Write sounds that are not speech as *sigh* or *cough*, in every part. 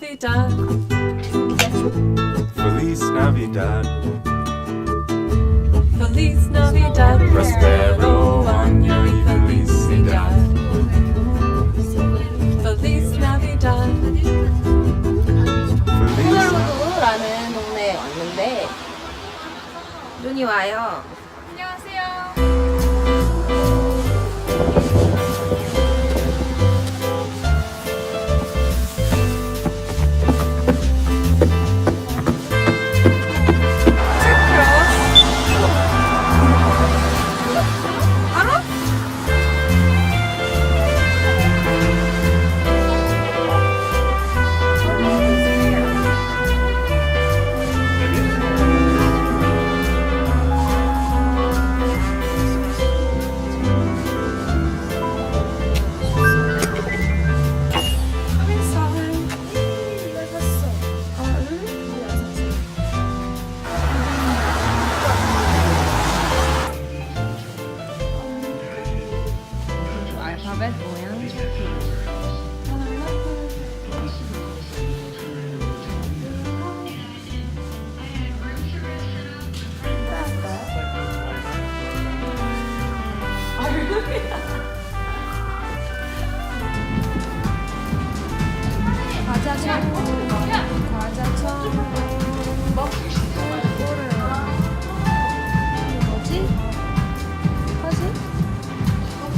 Navidad. Feliz Navidad. Feliz Navidad. Prospero año y felicidad. Feliz Navidad. Feliz 호날두라는 동네에 왔는데 눈이 와요.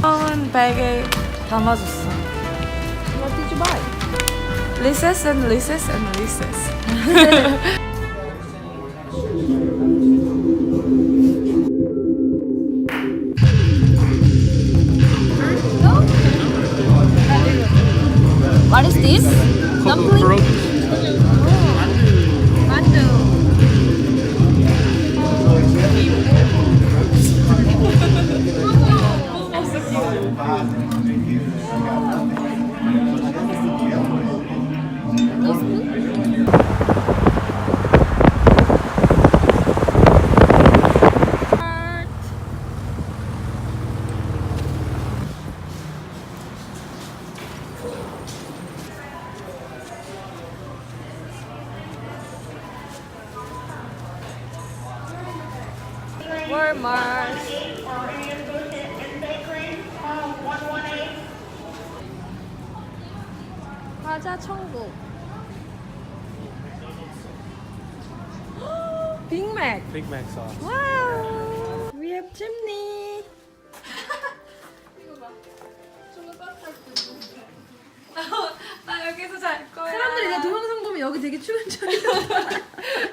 한 백에 담아줬어. What did you buy? Lises and Lises and Lises. What is this? Dumpling? Walmart. 과자 천국. 빅맥. Big Mac sauce. 와우. We have chimney. 나 여기서 잘 거야. 사람들이 내 동영상 보면 여기 되게 추운 줄 알아.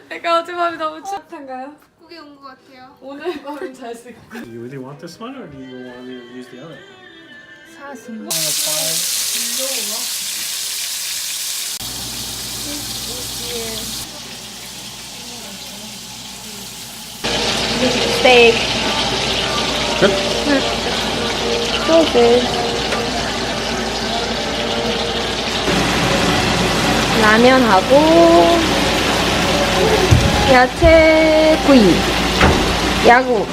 내가 어젯밤에 너무 추웠한가요? 꾸게 온 것 같아요. 오늘 밤은 잘 쓰고. Do you really want this one or do you want to use the other? 사슴. 스테이크. 소스. 라면하고 야채 구이. 야구.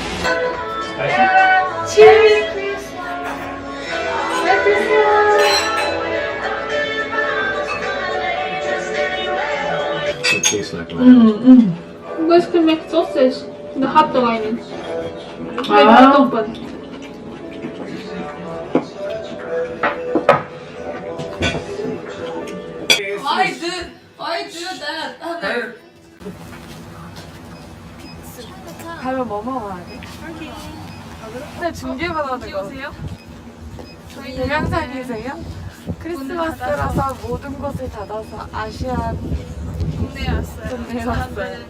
It tastes like You guys can make sausage. The hot dog I mean. Make hot dog bun. I did. I did that. 하늘. 가면 뭐 먹어야 돼? 오늘 준비해받아는 거. 오세요? 저희 동양산이세요? 크리스마스라서 모든 곳을 닫아서 아시안 동네에 왔어요. 동네에 왔어요.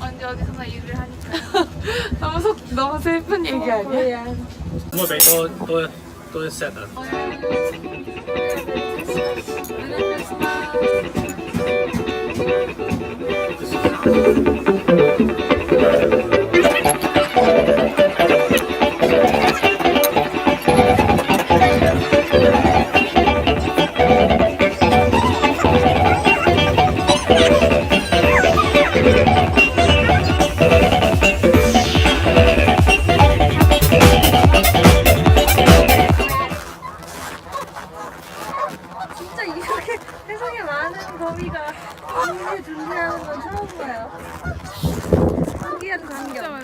언제 어디서나 일을 하니까. *laughs* 너무 속 너무 슬픈 얘기 아니야? Một cái tôi tôi tôi set 언니가 언니 준비하는 건 처음 봐요. 신기한 광경.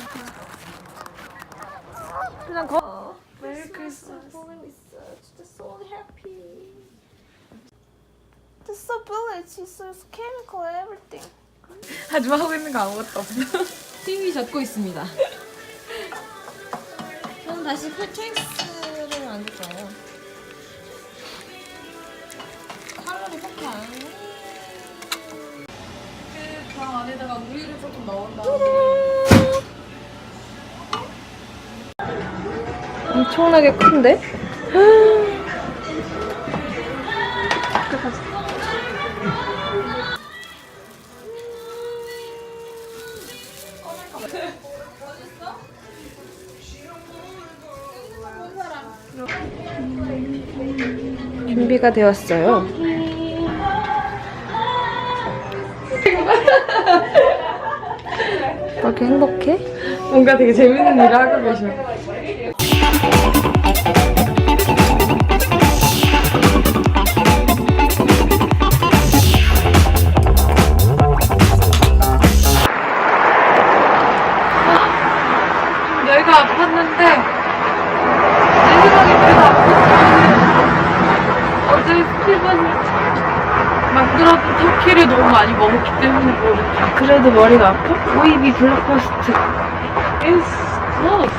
그냥 거. 메리 크리스마스 보고 있어. 진짜 so happy. This ability is chemical everything. 하지만 하고 있는 거 아무것도 없어. *laughs* 힘이 젖고 있습니다. 저는 다시 그 팩트릭스를 만들 거예요. 칼로리 폭탄. 그방 안에다가 우유를 조금 넣은 엄청나게 큰데? 준비가 되었어요. 그렇게 행복해? 뭔가 되게 재밌는 일을 하고 계셔. 모르겠다. 그래도 머리가 아파? 오이비 블랙퍼스트. It's close.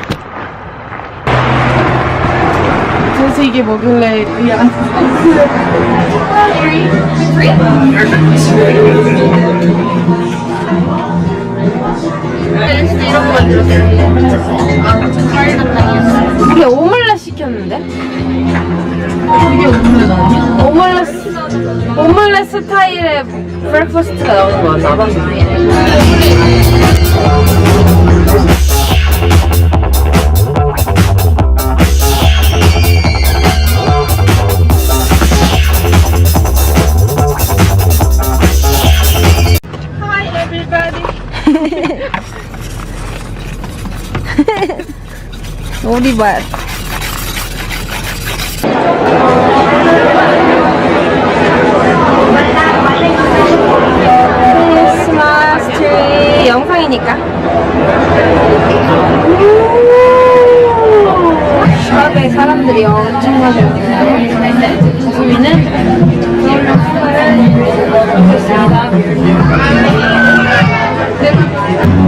그래서 이게 먹을래 미안. 이게 오믈렛 시켰는데? 이게 오믈렛 아니야? 오믈렛 오믈렛 스타일의 브렉퍼스트가 나오는 거 같나 봐. 오리발. 크리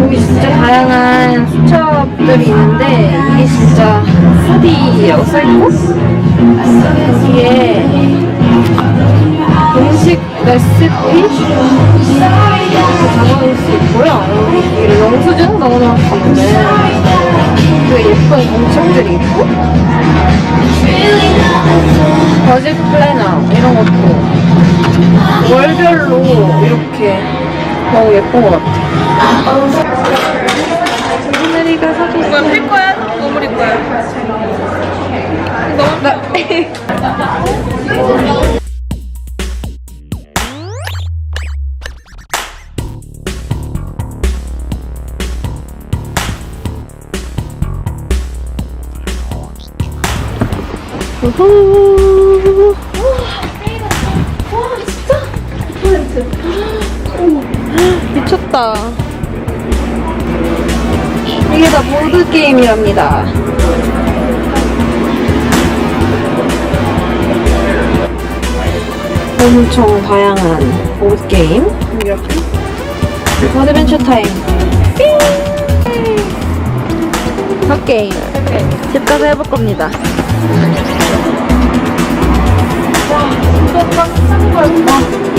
여기 진짜 다양한 수첩들이 있는데 이게 진짜 스터디라고 써있고 여기에 음식 레시피? 적어놓을 수 있고요. 여기 영수증 넣어놓을 수 있는 그 예쁜 공책들이 있고 버짓 플래너 이런 것도 월별로 이렇게 너무 예쁜 것 같아 하늘이가 사진 이거 필 거야? 너물일 거야? 너무 나 우후. *laughs* *gasps* 미쳤다. 이게 다 보드 게임이랍니다. 엄청 다양한 보드 게임. 이렇게. 어드벤처 타임. 첫 게임. 집 가서 해볼 겁니다. 와, 진짜 딱 짠거 같다.